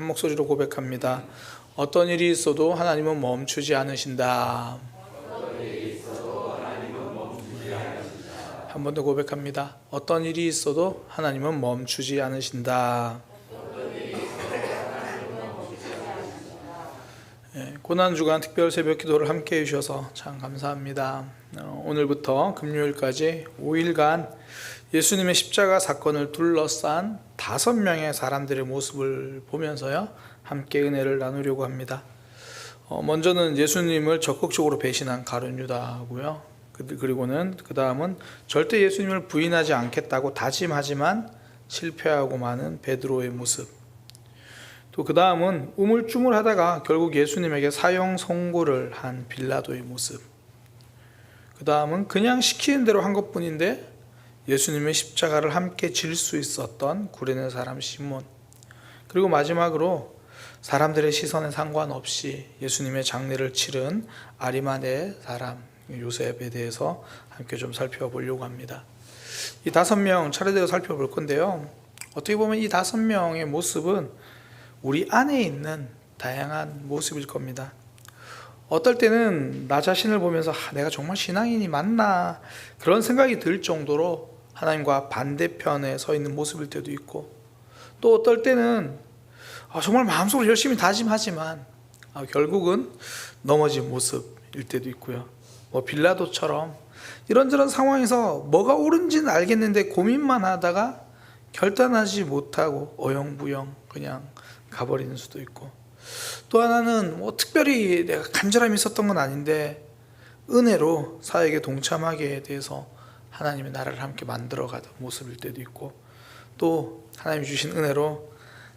한 목소리로 고백합니다. 어떤 일이 있어도 하나님은 멈추지 않으신다. 한 번 더 고백합니다. 어떤 일이 있어도 하나님은 멈추지 않으신다. 예, 고난 주간 특별 새벽 기도를 함께 해주셔서 참 감사합니다. 어, 오늘부터 금요일까지 5일간 예수님의 십자가 사건을 둘러싼 다섯 명의 사람들의 모습을 보면서요 함께 은혜를 나누려고 합니다. 어, 먼저는 예수님을 적극적으로 배신한 가룟 유다고요. 그- 그리고는 그 다음은 절대 예수님을 부인하지 않겠다고 다짐하지만 실패하고 마는 베드로의 모습. 또 그 다음은 우물쭈물하다가 결국 예수님에게 사형 선고를 한 빌라도의 모습. 그 다음은 그냥 시키는 대로 한 것뿐인데 예수님의 십자가를 함께 질 수 있었던 구레네 사람 시몬. 그리고 마지막으로 사람들의 시선에 상관없이 예수님의 장례를 치른 아리마네 사람 요셉에 대해서 함께 좀 살펴보려고 합니다. 이 다섯 명 차례대로 살펴볼 건데요. 어떻게 보면 이 다섯 명의 모습은 우리 안에 있는 다양한 모습일 겁니다. 어떨 때는 나 자신을 보면서 아, 내가 정말 신앙인이 맞나 그런 생각이 들 정도로 하나님과 반대편에 서 있는 모습일 때도 있고 또 어떨 때는 아, 정말 마음속으로 열심히 다짐하지만 아, 결국은 넘어진 모습일 때도 있고요. 뭐 빌라도처럼 이런저런 상황에서 뭐가 옳은지는 알겠는데 고민만 하다가 결단하지 못하고 어영부영 그냥 가버리는 수도 있고 또 하나는 뭐 특별히 내가 간절함이 있었던 건 아닌데 은혜로 사역에 동참하게 돼서 하나님의 나라를 함께 만들어가던 모습일 때도 있고 또 하나님 주신 은혜로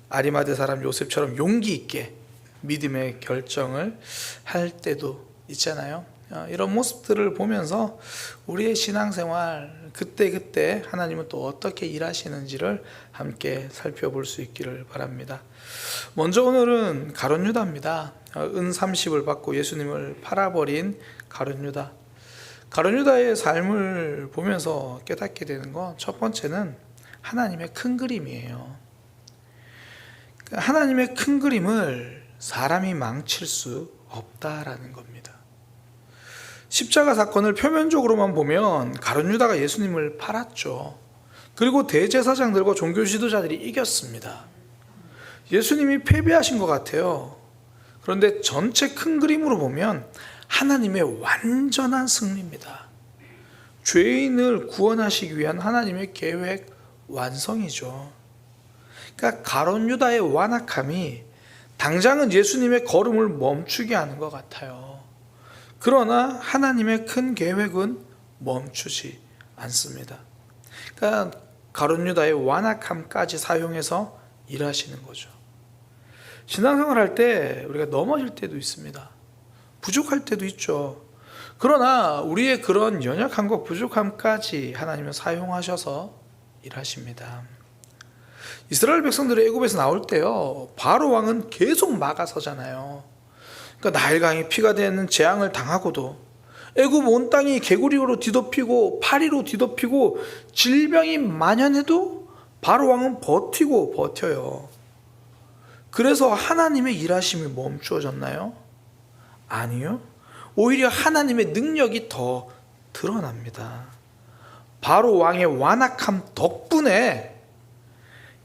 아리마대 사람 요셉처럼 용기 있게 믿음의 결정을 할 때도 있잖아요. 어, 이런 모습들을 보면서 우리의 신앙생활 그때 그때 하나님은 또 어떻게 일하시는지를 함께 살펴볼 수 있기를 바랍니다. 먼저 오늘은 가론 유다입니다. 어, 은 30을 받고 예수님을 팔아버린 가론 유다. 가론 유다의 삶을 보면서 깨닫게 되는 건 첫 번째는 하나님의 큰 그림이에요. 하나님의 큰 그림을 사람이 망칠 수 없다라는 겁니다. 십자가 사건을 표면적으로만 보면 가룟 유다가 예수님을 팔았죠. 그리고 대제사장들과 종교 지도자들이 이겼습니다. 예수님이 패배하신 것 같아요. 그런데 전체 큰 그림으로 보면 하나님의 완전한 승리입니다. 죄인을 구원하시기 위한 하나님의 계획 완성이죠. 그러니까 가론 유다의 완악함이 당장은 예수님의 걸음을 멈추게 하는 것 같아요. 그러나 하나님의 큰 계획은 멈추지 않습니다. 그러니까 가론 유다의 완악함까지 사용해서 일하시는 거죠. 신앙생활 할 때 우리가 넘어질 때도 있습니다. 부족할 때도 있죠. 그러나 우리의 그런 연약한 것 부족함까지 하나님은 사용하셔서 일하십니다. 이스라엘 백성들이 애굽에서 나올 때요. 바로 왕은 계속 막아서잖아요. 그러니까 나일강이 피가 되는 재앙을 당하고도 애굽 온 땅이 개구리로 뒤덮이고 파리로 뒤덮이고 질병이 만연해도 바로 왕은 버티고 버텨요. 그래서 하나님의 일하심이 멈추어졌나요? 아니요. 오히려 하나님의 능력이 더 드러납니다. 바로 왕의 완악함 덕분에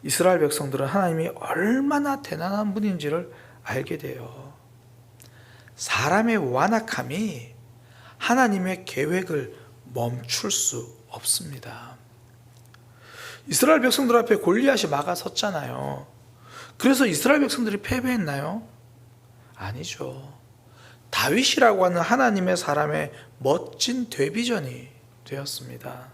이스라엘 백성들은 하나님이 얼마나 대단한 분인지를 알게 돼요. 사람의 완악함이 하나님의 계획을 멈출 수 없습니다. 이스라엘 백성들 앞에 골리앗이 막아섰잖아요. 그래서 이스라엘 백성들이 패배했나요? 아니죠. 다윗이라고 하는 하나님의 사람의 멋진 데뷔전이 되었습니다.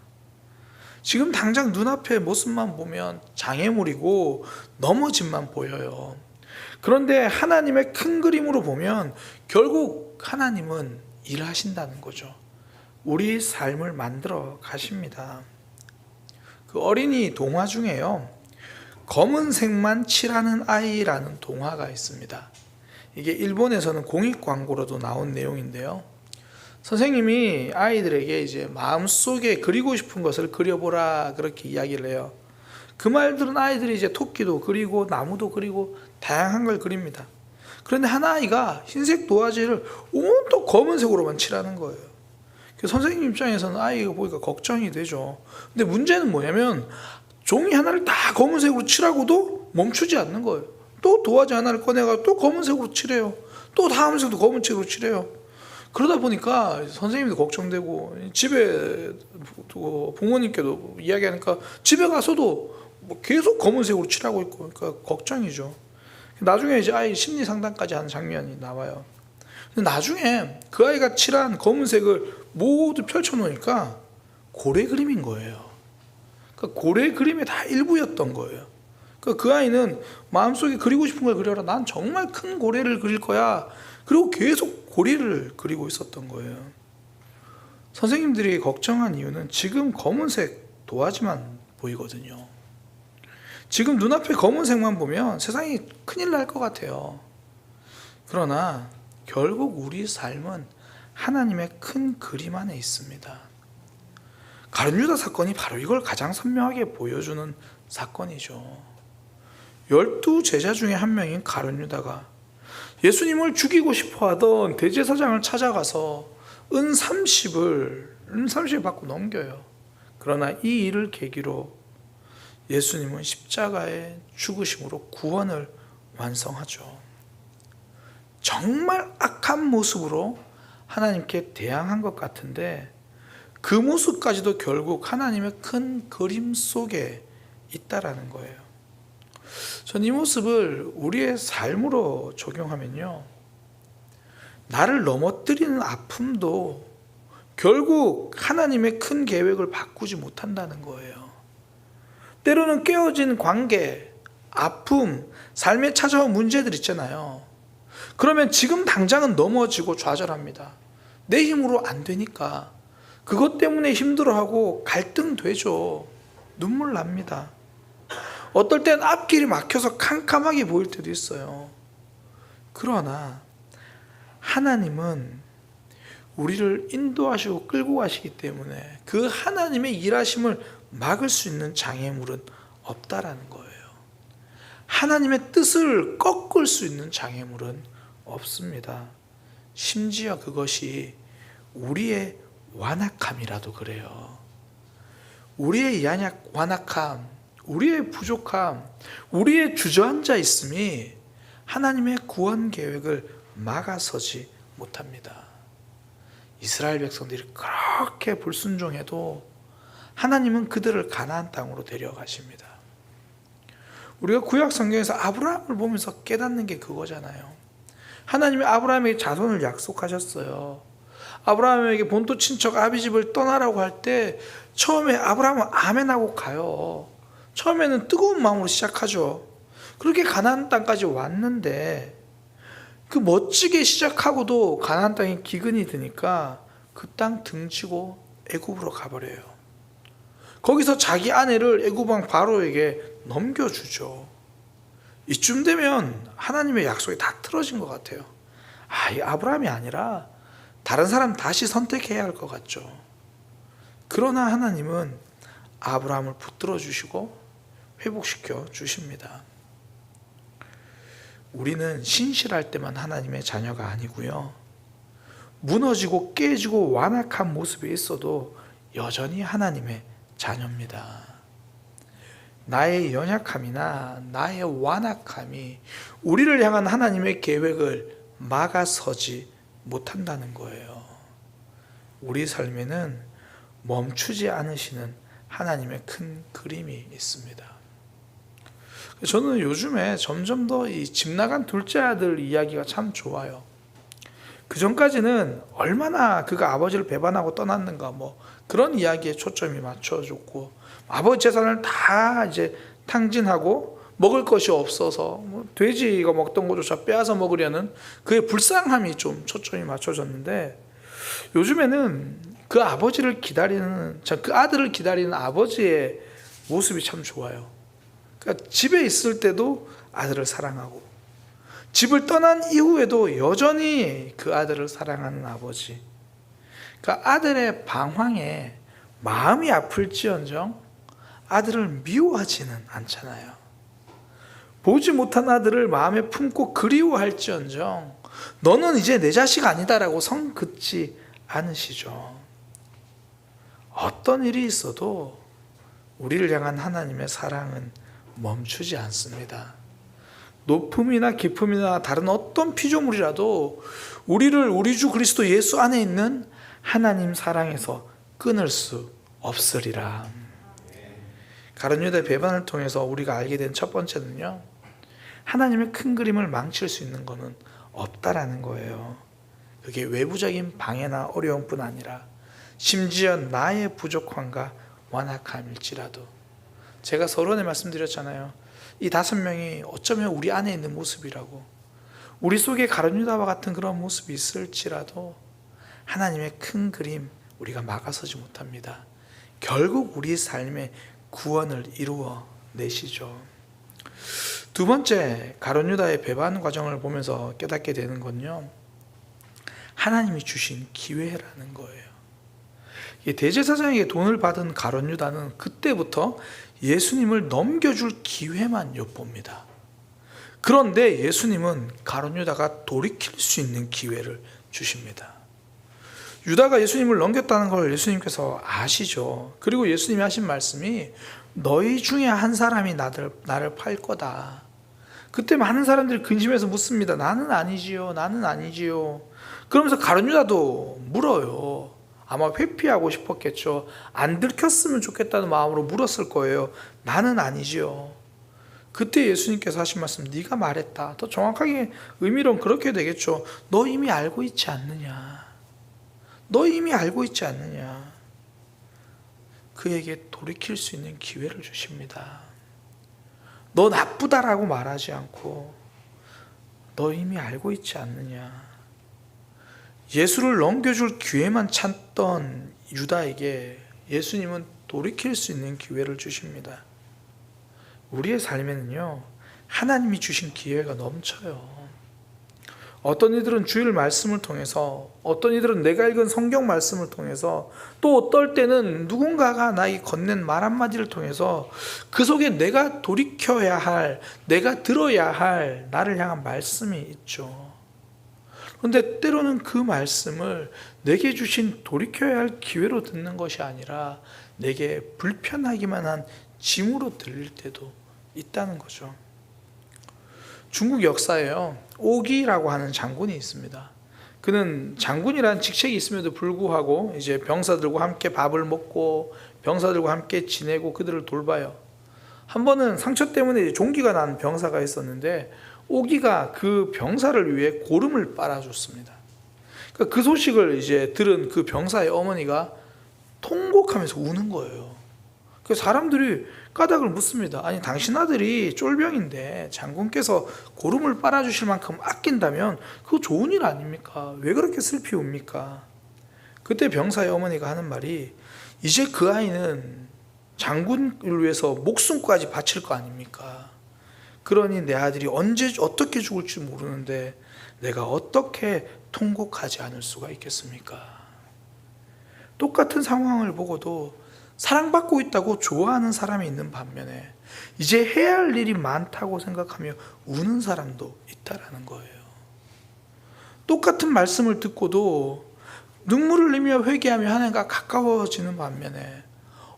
지금 당장 눈앞의 모습만 보면 장애물이고 넘어짐만 보여요. 그런데 하나님의 큰 그림으로 보면 결국 하나님은 일하신다는 거죠. 우리 삶을 만들어 가십니다. 그 어린이 동화 중에요. 검은색만 칠하는 아이라는 동화가 있습니다. 이게 일본에서는 공익 광고로도 나온 내용인데요. 선생님이 아이들에게 이제 마음속에 그리고 싶은 것을 그려보라 그렇게 이야기를 해요. 그 말들은 아이들이 이제 토끼도 그리고 나무도 그리고 다양한 걸 그립니다. 그런데 한 아이가 흰색 도화지를 온통 검은색으로만 칠하는 거예요. 그 선생님 입장에서는 아이가 보니까 걱정이 되죠. 근데 문제는 뭐냐면 종이 하나를 다 검은색으로 칠하고도 멈추지 않는 거예요. 또 도화지 하나를 꺼내가 또 검은색으로 칠해요. 또 다음 색도 검은색으로 칠해요. 그러다 보니까 선생님도 걱정되고 집에 또 부모님께도 이야기하니까 집에 가서도 뭐 계속 검은색으로 칠하고 있고 그러니까 걱정이죠. 나중에 이제 아이 심리 상담까지 하는 장면이 나와요. 근데 나중에 그 아이가 칠한 검은색을 모두 펼쳐 놓으니까 고래 그림인 거예요. 그러니까 고래 그림의 다 일부였던 거예요. 그러니까 그 아이는 마음속에 그리고 싶은 걸 그려라. 난 정말 큰 고래를 그릴 거야. 그리고 계속 고래를 그리고 있었던 거예요. 선생님들이 걱정한 이유는 지금 검은색 도화지만 보이거든요. 지금 눈앞에 검은색만 보면 세상이 큰일 날 것 같아요. 그러나 결국 우리 삶은 하나님의 큰 그림 안에 있습니다. 가룟유다 사건이 바로 이걸 가장 선명하게 보여주는 사건이죠. 열두 제자 중에 한 명인 가룟 유다가 예수님을 죽이고 싶어 하던 대제사장을 찾아가서 은 30을 은 30을 받고 넘겨요. 그러나 이 일을 계기로 예수님은 십자가의 죽으심으로 구원을 완성하죠. 정말 악한 모습으로 하나님께 대항한 것 같은데 그 모습까지도 결국 하나님의 큰 그림 속에 있다라는 거예요. 전 이 모습을 우리의 삶으로 적용하면요. 나를 넘어뜨리는 아픔도 결국 하나님의 큰 계획을 바꾸지 못한다는 거예요. 때로는 깨어진 관계, 아픔, 삶에 찾아온 문제들 있잖아요. 그러면 지금 당장은 넘어지고 좌절합니다. 내 힘으로 안 되니까. 그것 때문에 힘들어하고 갈등되죠. 눈물 납니다. 어떨 땐 앞길이 막혀서 캄캄하게 보일 때도 있어요. 그러나 하나님은 우리를 인도하시고 끌고 가시기 때문에 그 하나님의 일하심을 막을 수 있는 장애물은 없다라는 거예요. 하나님의 뜻을 꺾을 수 있는 장애물은 없습니다. 심지어 그것이 우리의 완악함이라도 그래요. 우리의 완악함, 우리의 부족함, 우리의 주저앉아 있음이 하나님의 구원 계획을 막아서지 못합니다. 이스라엘 백성들이 그렇게 불순종해도 하나님은 그들을 가나안 땅으로 데려가십니다. 우리가 구약 성경에서 아브라함을 보면서 깨닫는 게 그거잖아요. 하나님이 아브라함에게 자손을 약속하셨어요. 아브라함에게 본토 친척 아비 집을 떠나라고 할 때 처음에 아브라함은 아멘하고 가요. 처음에는 뜨거운 마음으로 시작하죠. 그렇게 가나안 땅까지 왔는데 그 멋지게 시작하고도 가나안 땅에 기근이 드니까 그 땅 등지고 애굽으로 가버려요. 거기서 자기 아내를 애굽 왕 바로에게 넘겨주죠. 이쯤 되면 하나님의 약속이 다 틀어진 것 같아요. 아, 이 아브라함이 아니라 다른 사람 다시 선택해야 할 것 같죠. 그러나 하나님은 아브라함을 붙들어 주시고 회복시켜 주십니다. 우리는 신실할 때만 하나님의 자녀가 아니고요. 무너지고 깨지고 완악한 모습에 있어도 여전히 하나님의 자녀입니다. 나의 연약함이나 나의 완악함이 우리를 향한 하나님의 계획을 막아서지 못한다는 거예요. 우리 삶에는 멈추지 않으시는 하나님의 큰 그림이 있습니다. 저는 요즘에 점점 더 이 집 나간 둘째 아들 이야기가 참 좋아요. 그 전까지는 얼마나 그가 아버지를 배반하고 떠났는가 뭐 그런 이야기에 초점이 맞춰졌고 아버지 재산을 다 이제 탕진하고 먹을 것이 없어서 뭐 돼지가 먹던 것조차 빼앗아 먹으려는 그의 불쌍함이 좀 초점이 맞춰졌는데 요즘에는 그 아버지를 기다리는 그 아들을 기다리는 아버지의 모습이 참 좋아요. 그러니까 집에 있을 때도 아들을 사랑하고 집을 떠난 이후에도 여전히 그 아들을 사랑하는 아버지. 그 아들의 방황에 마음이 아플지언정 아들을 미워하지는 않잖아요. 보지 못한 아들을 마음에 품고 그리워할지언정 너는 이제 내 자식 아니다라고 성 긋지 않으시죠. 어떤 일이 있어도 우리를 향한 하나님의 사랑은 멈추지 않습니다. 높음이나 깊음이나 다른 어떤 피조물이라도 우리를 우리 주 그리스도 예수 안에 있는 하나님 사랑에서 끊을 수 없으리라. 유다의 배반을 통해서 우리가 알게 된 첫 번째는요. 하나님의 큰 그림을 망칠 수 있는 것은 없다라는 거예요. 그게 외부적인 방해나 어려움뿐 아니라 심지어 나의 부족함과 완악함일지라도 제가 서론에 말씀드렸잖아요. 이 다섯 명이 어쩌면 우리 안에 있는 모습이라고 우리 속에 가론 유다와 같은 그런 모습이 있을지라도 하나님의 큰 그림 우리가 막아서지 못합니다. 결국 우리 삶의 구원을 이루어 내시죠. 두 번째 가론 유다의 배반 과정을 보면서 깨닫게 되는 건요. 하나님이 주신 기회라는 거예요. 이 대제사장에게 돈을 받은 가론 유다는 그때부터 예수님을 넘겨줄 기회만 엿봅니다. 그런데 예수님은 가론 유다가 돌이킬 수 있는 기회를 주십니다. 유다가 예수님을 넘겼다는 걸 예수님께서 아시죠. 그리고 예수님이 하신 말씀이 너희 중에 한 사람이 나를, 나를 팔 거다. 그때 많은 사람들이 근심해서 묻습니다. 나는 아니지요. 나는 아니지요. 그러면서 가룟 유다도 물어요. 아마 회피하고 싶었겠죠. 안 들켰으면 좋겠다는 마음으로 물었을 거예요. 나는 아니지요. 그때 예수님께서 하신 말씀, 네가 말했다. 더 정확하게 의미로는 그렇게 되겠죠. 너 이미 알고 있지 않느냐. 너 이미 알고 있지 않느냐. 그에게 돌이킬 수 있는 기회를 주십니다. 너 나쁘다라고 말하지 않고 너 이미 알고 있지 않느냐. 예수를 넘겨줄 기회만 찾던 유다에게 예수님은 돌이킬 수 있는 기회를 주십니다. 우리의 삶에는요, 하나님이 주신 기회가 넘쳐요. 어떤 이들은 주일 말씀을 통해서, 어떤 이들은 내가 읽은 성경 말씀을 통해서, 또 어떨 때는 누군가가 나에게 건넨 말 한마디를 통해서 그 속에 내가 돌이켜야 할, 내가 들어야 할 나를 향한 말씀이 있죠. 그런데 때로는 그 말씀을 내게 주신 돌이켜야 할 기회로 듣는 것이 아니라 내게 불편하기만 한 짐으로 들릴 때도 있다는 거죠. 중국 역사에요. 오기라고 하는 장군이 있습니다. 그는 장군이라는 직책이 있음에도 불구하고 이제 병사들과 함께 밥을 먹고 병사들과 함께 지내고 그들을 돌봐요. 한 번은 상처 때문에 종기가 난 병사가 있었는데 오기가 그 병사를 위해 고름을 빨아줬습니다. 그러니까 그 소식을 이제 들은 그 병사의 어머니가 통곡하면서 우는 거예요. 그 사람들이 까닭을 묻습니다. 아니 당신 아들이 쫄병인데 장군께서 고름을 빨아주실 만큼 아낀다면 그거 좋은 일 아닙니까? 왜 그렇게 슬피 웁니까? 그때 병사의 어머니가 하는 말이 이제 그 아이는 장군을 위해서 목숨까지 바칠 거 아닙니까? 그러니 내 아들이 언제 어떻게 죽을지 모르는데 내가 어떻게 통곡하지 않을 수가 있겠습니까? 똑같은 상황을 보고도 사랑받고 있다고 좋아하는 사람이 있는 반면에 이제 해야 할 일이 많다고 생각하며 우는 사람도 있다라는 거예요. 똑같은 말씀을 듣고도 눈물을 흘리며 회개하며 하나님과 가까워지는 반면에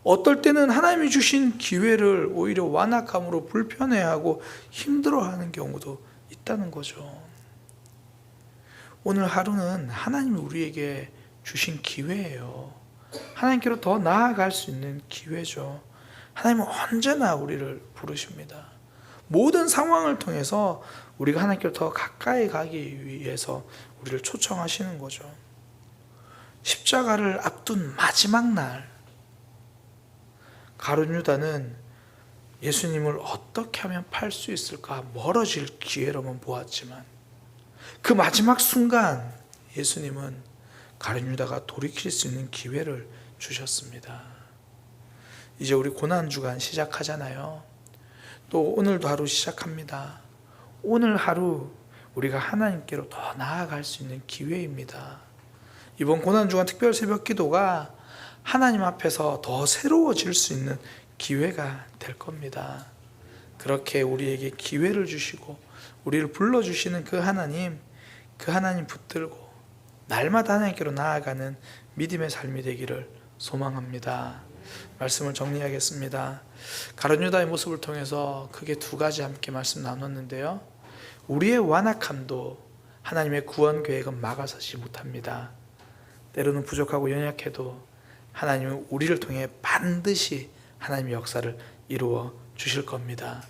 어떨 때는 하나님이 주신 기회를 오히려 완악함으로 불편해하고 힘들어하는 경우도 있다는 거죠. 오늘 하루는 하나님이 우리에게 주신 기회예요. 하나님께로 더 나아갈 수 있는 기회죠. 하나님은 언제나 우리를 부르십니다. 모든 상황을 통해서 우리가 하나님께로 더 가까이 가기 위해서 우리를 초청하시는 거죠. 십자가를 앞둔 마지막 날, 가룟 유다는 예수님을 어떻게 하면 팔 수 있을까 멀어질 기회로만 보았지만 그 마지막 순간 예수님은 가룟 유다가 돌이킬 수 있는 기회를 주셨습니다. 이제 우리 고난 주간 시작하잖아요. 또 오늘도 하루 시작합니다. 오늘 하루 우리가 하나님께로 더 나아갈 수 있는 기회입니다. 이번 고난 주간 특별 새벽 기도가 하나님 앞에서 더 새로워질 수 있는 기회가 될 겁니다. 그렇게 우리에게 기회를 주시고 우리를 불러 주시는 그 하나님, 그 하나님 붙들고 날마다 하나님께로 나아가는 믿음의 삶이 되기를 소망합니다. 말씀을 정리하겠습니다. 가룟 유다의 모습을 통해서 크게 두 가지 함께 말씀 나눴는데요. 우리의 완악함도 하나님의 구원 계획은 막아서지 못합니다. 때로는 부족하고 연약해도 하나님은 우리를 통해 반드시 하나님의 역사를 이루어 주실 겁니다.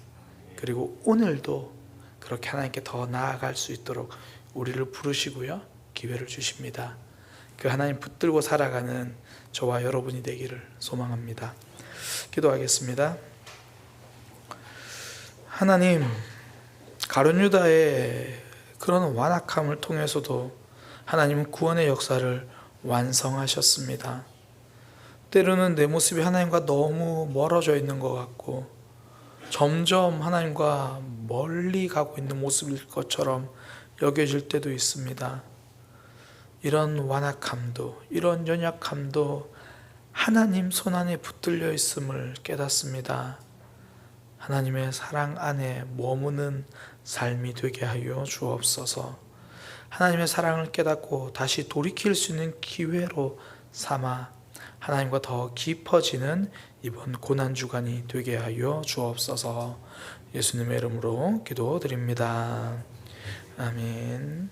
그리고 오늘도 그렇게 하나님께 더 나아갈 수 있도록 우리를 부르시고요. 기회를 주십니다. 그 하나님 붙들고 살아가는 저와 여러분이 되기를 소망합니다. 기도하겠습니다. 하나님, 가룟 유다의 그런 완악함을 통해서도 하나님은 구원의 역사를 완성하셨습니다. 때로는 내 모습이 하나님과 너무 멀어져 있는 것 같고 점점 하나님과 멀리 가고 있는 모습일 것처럼 여겨질 때도 있습니다. 이런 완악함도 이런 연약함도 하나님 손 안에 붙들려 있음을 깨닫습니다. 하나님의 사랑 안에 머무는 삶이 되게 하여 주옵소서. 하나님의 사랑을 깨닫고 다시 돌이킬 수 있는 기회로 삼아 하나님과 더 깊어지는 이번 고난 주간이 되게 하여 주옵소서. 예수님의 이름으로 기도드립니다. 아멘.